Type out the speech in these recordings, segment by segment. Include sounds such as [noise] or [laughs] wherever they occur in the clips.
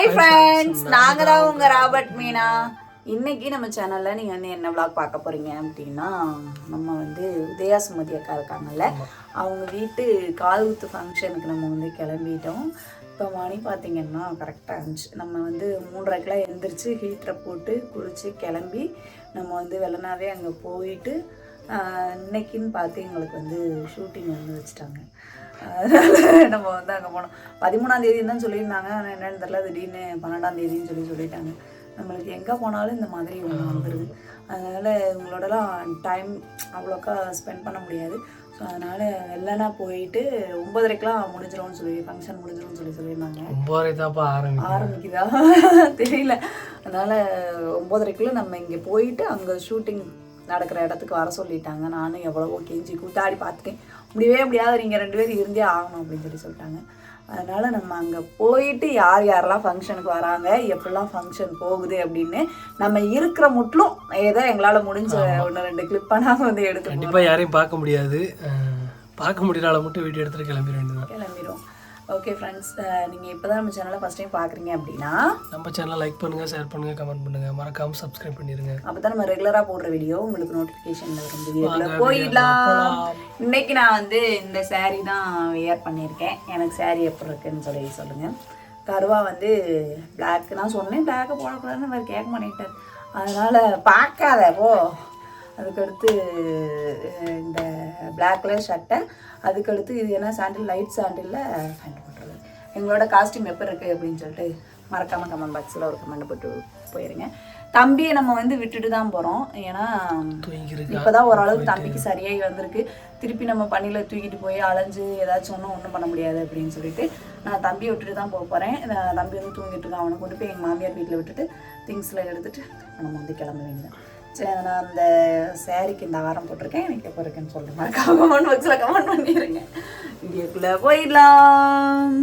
Hi friends நாங்க தான் உங்க ராபர்ட் மீனா. இன்னைக்கு நம்ம சேனல்ல நீங்க வந்து என்ன vlog பார்க்க போறீங்க அப்படின்னா நம்ம வந்து உதயா சுமதி அக்கா இருக்காங்கல்ல அவங்க வீட்டு கால் ஊத்து ஃபங்க்ஷனுக்கு நம்ம வந்து கிளம்பிட்டோம். இப்போ மணி பார்த்தீங்கன்னா கரெக்டாக இருந்துச்சு. நம்ம வந்து மூன்றரைக்கெலாம் எழுந்திரிச்சு ஹீட்டரை போட்டு குளிச்சு கிளம்பி நம்ம வந்து வெள்ளனாவே அங்கே போயிட்டு இன்னைக்குன்னு பார்த்து எங்களுக்கு வந்து ஷூட்டிங் வந்து வச்சுட்டாங்க. அதனால நம்ம வந்து அங்கே போனோம். பதிமூணாம் தேதி தான் சொல்லியிருந்தாங்க. ஆனால் என்னன்னு தெரியல. திடீர்னு பன்னெண்டாம் தேதின்னு சொல்லி சொல்லிட்டாங்க. நம்மளுக்கு எங்கே போனாலும் இந்த மாதிரி ஒன்று வந்துடுது அதனால் இவங்களோடலாம் டைம் அவ்வளோக்கா ஸ்பெண்ட் பண்ண முடியாது. ஸோ அதனால் வெள்ளனா போயிட்டு ஒம்பதரைக்கெலாம் முடிஞ்சிரும்னு சொல்லி ஃபங்க்ஷன் முடிஞ்சிரும்னு சொல்லி சொல்லியிருந்தாங்க. ஒன்பதரை தான்ப்பா ஆரம்பிக்குதா. [laughs] தெரியல. அதனால ஒம்பதரைக்குள்ள நம்ம இங்கே போயிட்டு அங்கே ஷூட்டிங் நடக்கிற இடத்துக்கு வர சொல்லிட்டாங்க. நானும் எவ்வளவோ கெஞ்சி கூத்தாடி பார்த்துட்டேன். முடியவே முடியாது நீங்கள் ரெண்டு பேரும் இருந்தே ஆகணும் அப்படின்னு சொல்லி சொல்லிட்டாங்க. அதனால நம்ம அங்கே போயிட்டு யார் யாரெல்லாம் ஃபங்க்ஷனுக்கு வராங்க எப்படிலாம் ஃபங்க்ஷன் போகுது அப்படின்னு நம்ம இருக்கிற முட்லும் ஏதோ எங்களால் முடிஞ்ச ஒன்று ரெண்டு கிளிப்பாக நாங்கள் வந்து எடுத்து கண்டிப்பா யாரையும் பார்க்க முடியாது. பார்க்க முடியறால மட்டும் வீடியோ எடுத்துட்டு கிளம்பிட வேண்டியதுதான். கிளம்பிடும் ஓகே ஃப்ரெண்ட்ஸ் நீங்கள் இப்போ தான் நம்ம சேனலை ஃபஸ்ட் டைம் பார்க்குறீங்க அப்படின்னா நம்ம சேனலை லைக் பண்ணுங்க ஷேர் பண்ணுங்க கமெண்ட் பண்ணுங்க. மறக்காம சப்ஸ்கிரைப் பண்ணிருங்க அப்பதான் நம்ம ரெகுலரா போடுற வீடியோ உங்களுக்கு நோட்டிபிகேஷன்ல வரும். போயிடலாம். இன்னைக்கு நான் வந்து இந்த saree தான் வியர் பண்ணியிருக்கேன். எனக்கு saree எப்படி இருக்குன்னு சொல்லி சொல்லுங்க. கருவா வந்து பிளாக் நான் சொன்னேன். பிளாக்கை போடக்கூடாதுன்னு அவர் கேட்க மாட்டேன்ட்டார். அதனால பார்க்காத போ. அதுக்கடுத்து இந்த பிளாக் கலர் ஷர்ட்டை அதுக்கடுத்து இது என்ன சாண்டில் லைட் சாண்டிலில் பேண்ட் போட்டுருது எங்களோட காஸ்டியூம் எப்போ இருக்குது அப்படின்னு சொல்லிட்டு மறக்காமல் கமெண்ட் பாக்ஸில் ஒரு கமெண்ட் போட்டு போயிருங்க. தம்பியை நம்ம வந்து விட்டுட்டு தான் போகிறோம் ஏன்னா இப்போதான் ஓரளவுக்கு தம்பிக்கு சரியாகி வந்திருக்கு. திருப்பி நம்ம பணியில் தூக்கிட்டு போய் அலைஞ்சு ஏதாச்சும் ஒன்றும் ஒன்றும் பண்ண முடியாது அப்படின்னு சொல்லிட்டு நான் தம்பியை விட்டுட்டு தான் போக போகிறேன் தம்பி வந்து தூங்கிட்டு இருக்கான். அவனை கொண்டு போய் எங்கள் மாமியார் வீட்டில் விட்டுட்டு திங்ஸில் எடுத்துட்டு நம்ம வந்து கிளம்ப வேண்டியதான் சரி நான் அந்த சேரீக்கு இந்த வாரம் போட்டிருக்கேன். எனக்கு எப்போ இருக்குன்னு சொல்லிட்டு கமெண்ட் பாக்ஸில் கமெண்ட் பண்ணிடுங்க இங்கேக்குள்ளே போயிடலாம்.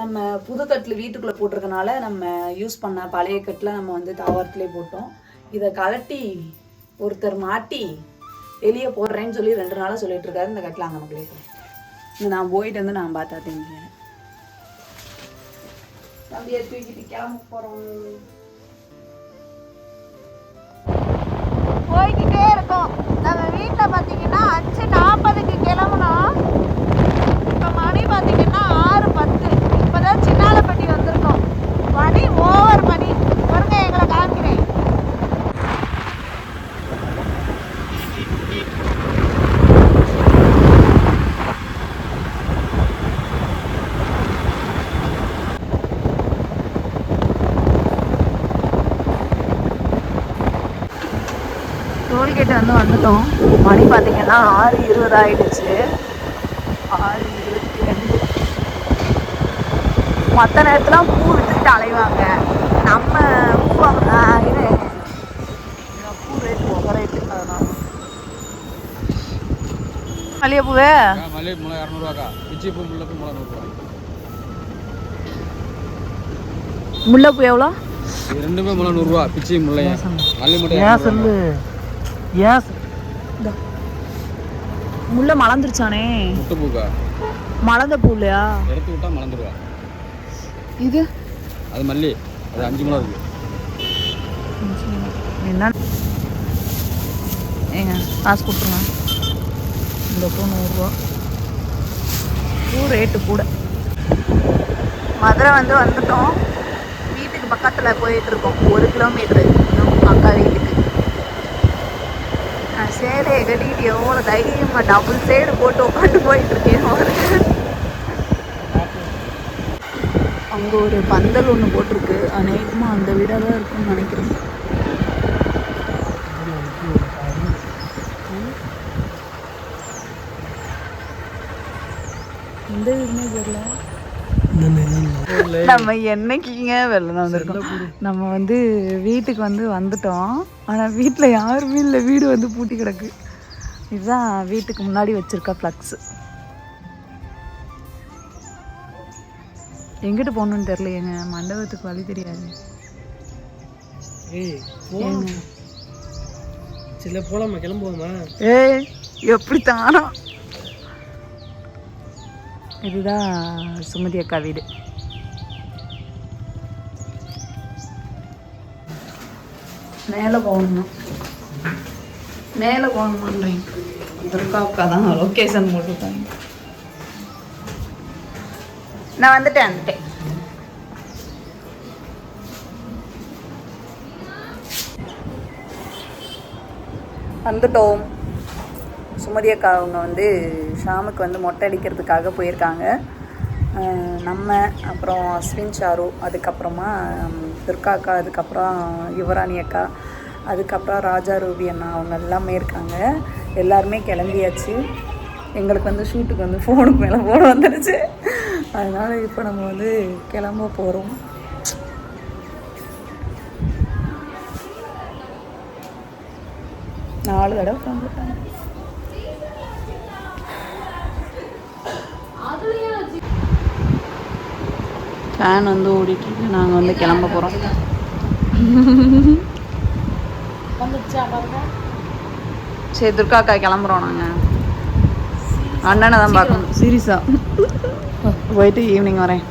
நம்ம புது கட்டில் வீட்டுக்குள்ளே போட்டிருக்கனால நம்ம யூஸ் பண்ண பழைய கட்டில் நம்ம வந்து தாவரத்துலேயே போட்டோம். இதை கலட்டி ஒருத்தர் மாட்டி வெளியே போடுறேன்னு சொல்லி ரெண்டு நாளாக சொல்லிட்டு இருக்காரு. இந்த கட்டில் அங்கே நமக்கு இந்த நான் போயிட்டு வந்து நான் பார்த்தா தெரிஞ்சேன் தம்பியை தூக்கிட்டு கிளம்ப போகிறோம் போய்கிட்டே இருக்கோம். நம்ம வீட்டில் பார்த்தீங்கன்னா அஞ்சு நாற்பதுக்கு கிளம்புனோம் இப்போ மணி பார்த்தீங்கன்னா ஆறு பத்து இப்போ தான் சின்னாலப்பட்டி வந்திருக்கோம் மணி ஓவர் மணி பாருங்க எங்களை காமிக்கிறேன் டோல்கேட் வந்து வந்துட்டோம். மணி பார்த்தீங்கன்னா ஆறு இருபது ஆயிடுச்சு. ஆறு இருபத்தி ரெண்டு. மற்ற நேரத்தில் பூ வித்துக்கிட்டு அலைவாங்க. நம்ம பூ பூ ரேட்டு ஒவ்வொரு ரேட்டு அதனால மல்லிகைப்பூவே? மல்லிகை முளை இரநூறுவாக்கா. பிச்சி பூ முல்லைப்பூ முளை நூறுரூவா. முல்லைப்பூ எவ்வளோ? ரெண்டுமே முளை நூறுரூவா. பிச்சி முல்லை மல்லி மட்டும் ஏன் சொல்லு? ஏன் முல்லை மலர்ந்துருச்சானே? முட்டு பூக்கா மலர்ந்த பூ இல்லையா எடுத்து விட்டா மலர்ந்துருவா. இது? அது மல்லி. அது அஞ்சு முளை இருக்கு. என்ன? ஏங்க காசு கொடுத்துருங்க. இந்த பூ நூறுரூவா. பூ ரேட்டு கூட. மதுரை வந்து வந்துட்டோம். வீட்டுக்கு பக்கத்தில் போயிட்டுருக்கோம் ஒரு கிலோமீட்ரு அக்கா வீட்டுக்கு நான் சேலையை கட்டிக்கிட்டு எவ்வளோ தைரியமாக டபுள் சைடு போட்டு உட்காந்து போயிட்டுருக்கேன் அங்கே ஒரு பந்தல் ஒன்று போட்டிருக்கு. அநேகமாக அந்த வீடாக தான் இருக்கும்னு நினைக்கிறேன். நம்ம என்னைக்குங்க வெளில வந்திருக்கோம்? நம்ம வந்து வீட்டுக்கு வந்து வந்துட்டோம். ஆனால் வீட்டில் யாருமே இல்லை. வீடு வந்து பூட்டி கிடக்கு. இதுதான் வீட்டுக்கு முன்னாடி வச்சிருக்க ஃப்ளக்ஸு எங்கிட்டு போகணுன்னு தெரியலையேங்க. மண்டபத்துக்கு வழி தெரியாது. சில போலாமா? கிளம்புவோமா? ஏய் எப்படி தானோ? இதுதான் சுமதி அக்கா வீடு. மேலே போகணும்? மேலே போகணுன்றேன் துர்கா அக்கா தான் லொக்கேஷன் போட்டுருக்காங்க நான் வந்துட்டேன் வந்துட்டேன். வந்துட்டோம். சுமதி அக்கா அவங்க வந்து ஷாமுக்கு வந்து மொட்டை அடிக்கிறதுக்காக போயிருக்காங்க. நம்ம அப்புறம் அஸ்வின் சாரு அதுக்கப்புறமா துர்கா அக்கா அதுக்கப்புறம் யுவராணி அக்கா அதுக்கப்புறம் ராஜா ரூபி அண்ணா அவங்க எல்லாமே இருக்காங்க. எல்லாருமே கிளம்பியாச்சு. எங்களுக்கு வந்து ஷூட்டுக்கு வந்து ஃபோனுக்கு மேலே ஃபோன் வந்துடுச்சு அதனால் இப்போ நம்ம வந்து கிளம்ப போகிறோம் நாலு தடவை ஃபோன் ஃபேன் வந்து ஓடிட்டு இருக்கு நாங்கள் வந்து கிளம்ப போகிறோம் சரி துர்கா அக்கா கிளம்புறோம் நாங்கள் அண்ணனை தான் பார்க்கணும். சீரியஸா? போயிட்டு ஈவினிங் வரேன்.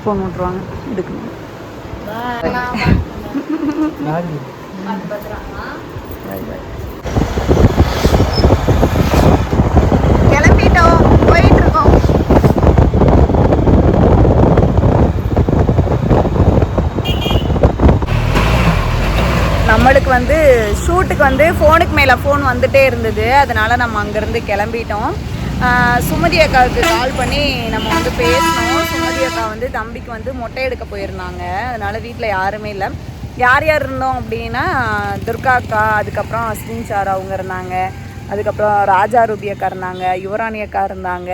ஃபோன் விட்ருவாங்க எடுக்கணும். கிளம்பிட்டோம் போயிட்டு இருக்கோம் நம்மளுக்கு வந்து ரூட்டுக்கு வந்து ஃபோனுக்கு மேலே ஃபோன் வந்துட்டே இருந்தது. அதனால நம்ம அங்கேருந்து கிளம்பிட்டோம். சுமதி அக்காவுக்கு கால் பண்ணி நம்ம வந்து பேசினோம். சுமதி அக்கா வந்து தம்பிக்கு வந்து மொட்டை எடுக்க போயிருந்தாங்க. அதனால வீட்டில் யாருமே இல்லை. யார் யார் இருந்தோம் அப்படின்னா துர்கா அக்கா அதுக்கப்புறம் அஸ்வின் சார் அவங்க இருந்தாங்க. அதுக்கப்புறம் ராஜா ரூபி அக்கா இருந்தாங்க. யுவராணி அக்கா இருந்தாங்க.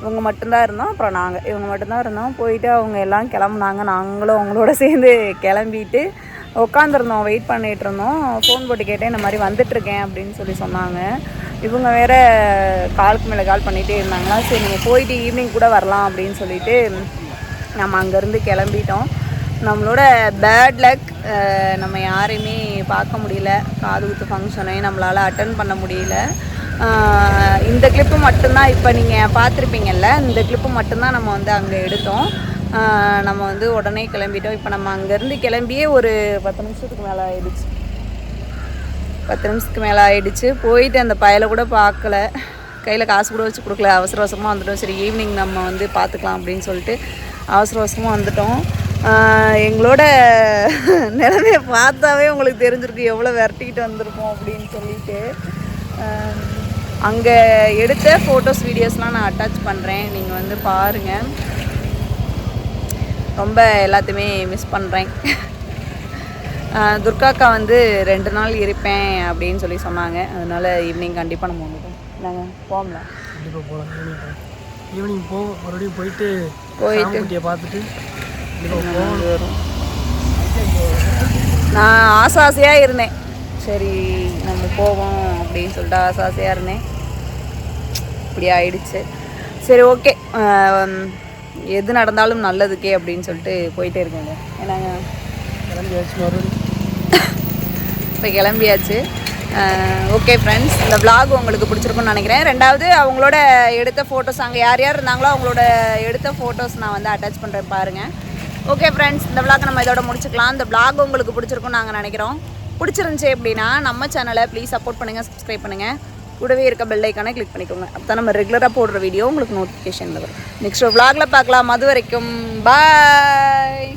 இவங்க மட்டும்தான் இருந்தோம். அப்புறம் நாங்கள் இவங்க மட்டும்தான் இருந்தோம். போயிட்டு அவங்க எல்லாம் கிளம்புனாங்க. நாங்களும் அவங்களோட சேர்ந்து கிளம்பிட்டு உட்காந்துருந்தோம் வெயிட் பண்ணிட்டு இருந்தோம் ஃபோன் போட்டு கேட்டேன் இந்த மாதிரி வந்துட்டுருக்கேன் அப்படின்னு சொல்லி சொன்னாங்க. இவங்க வேற காலுக்கு மேலே கால் பண்ணிகிட்டே இருந்தாங்களா சரி நீங்கள் போயிட்டு ஈவினிங் கூட வரலாம் அப்படின்னு சொல்லிட்டு நம்ம அங்கேருந்து கிளம்பிட்டோம். நம்மளோட பேட் லக் நம்ம யாரையுமே பார்க்க முடியல. காது குத்து ஃபங்க்ஷனையும் நம்மளால் அட்டன் பண்ண முடியல. இந்த கிளிப்பு மட்டும்தான் இப்போ நீங்கள் பார்த்துருப்பீங்கல்ல இந்த கிளிப்பு மட்டும்தான் நம்ம வந்து அங்கே எடுத்தோம். நம்ம வந்து உடனே கிளம்பிட்டோம். இப்போ நம்ம அங்கேருந்து கிளம்பியே ஒரு பத்து நிமிஷத்துக்கு மேலே ஆயிடுச்சு. பத்து நிமிஷத்துக்கு மேலே ஆயிடுச்சு. போயிட்டு அந்த பயலை கூட பார்க்கல. கையில் காசு கூட வச்சு கொடுக்கல. அவசர அவசரமாக வந்துட்டோம். சரி ஈவினிங் நம்ம வந்து பார்த்துக்கலாம் அப்படின்னு சொல்லிட்டு அவசர அவசரமாக வந்துட்டோம். எங்களோட நிலைமையை பார்த்தாவே உங்களுக்கு தெரிஞ்சிருக்கு. எவ்வளோ விரட்டிக்கிட்டு வந்திருப்போம் அப்படின்னு சொல்லிட்டு. அங்கே எடுத்த ஃபோட்டோஸ் வீடியோஸ்லாம் நான் அட்டாச் பண்ணுறேன் நீங்கள் வந்து பாருங்கள் ரொம்ப எல்லாத்தையுமே மிஸ் பண்ணுறேன் துர்காக்கா வந்து ரெண்டு நாள் இருப்பேன் அப்படின்னு சொல்லி சொன்னாங்க. அதனால ஈவினிங் கண்டிப்பாக நம்ம வந்துட்டோம் நாங்கள் போகல கண்டிப்பாக போகலாம் ஈவினிங் போவோம் மறுபடியும் போயிட்டு போயிட்டு. பார்த்துட்டு வரும். நான் ஆசை ஆசையாக இருந்தேன். சரி நம்ம போவோம் அப்படின்னு சொல்லிட்டு ஆசை ஆசையாக இருந்தேன். இப்படி ஆயிடுச்சு. சரி ஓகே எது நடந்தாலும் நல்லதுக்கே அப்படின்னு சொல்லிட்டு போயிட்டே இருக்கேங்க. ஏன்னாங்க இப்போ கிளம்பியாச்சு. ஓகே ஃப்ரெண்ட்ஸ் இந்த vlog உங்களுக்கு பிடிச்சிருக்கும்னு நினைக்கிறேன். ரெண்டாவது அவங்களோட எடுத்த ஃபோட்டோஸ் அங்கே யார் யார் இருந்தாங்களோ அவங்களோட எடுத்த ஃபோட்டோஸ் நான் வந்து அட்டாச் பண்ணுறேன் பாருங்கள் ஓகே ஃப்ரெண்ட்ஸ் இந்த vlog நம்ம இதோட முடிச்சுக்கலாம். இந்த vlog உங்களுக்கு பிடிச்சிருக்கும்னு நாங்கள் நினைக்கிறோம். பிடிச்சிருந்துச்சி அப்படின்னா நம்ம சேனலை ப்ளீஸ் சப்போர்ட் பண்ணுங்கள் சப்ஸ்கிரைப் பண்ணுங்கள் கூடவே இருக்க பெல் ஐக்கானை கிளிக் பண்ணிக்கோங்க. அப்போ தான் நம்ம ரெகுலராக போடுற வீடியோ உங்களுக்கு நோட்டிஃபிகேஷன் வரும். நெக்ஸ்ட் விளாகில் பார்க்கலாம். அது வரைக்கும் பாய்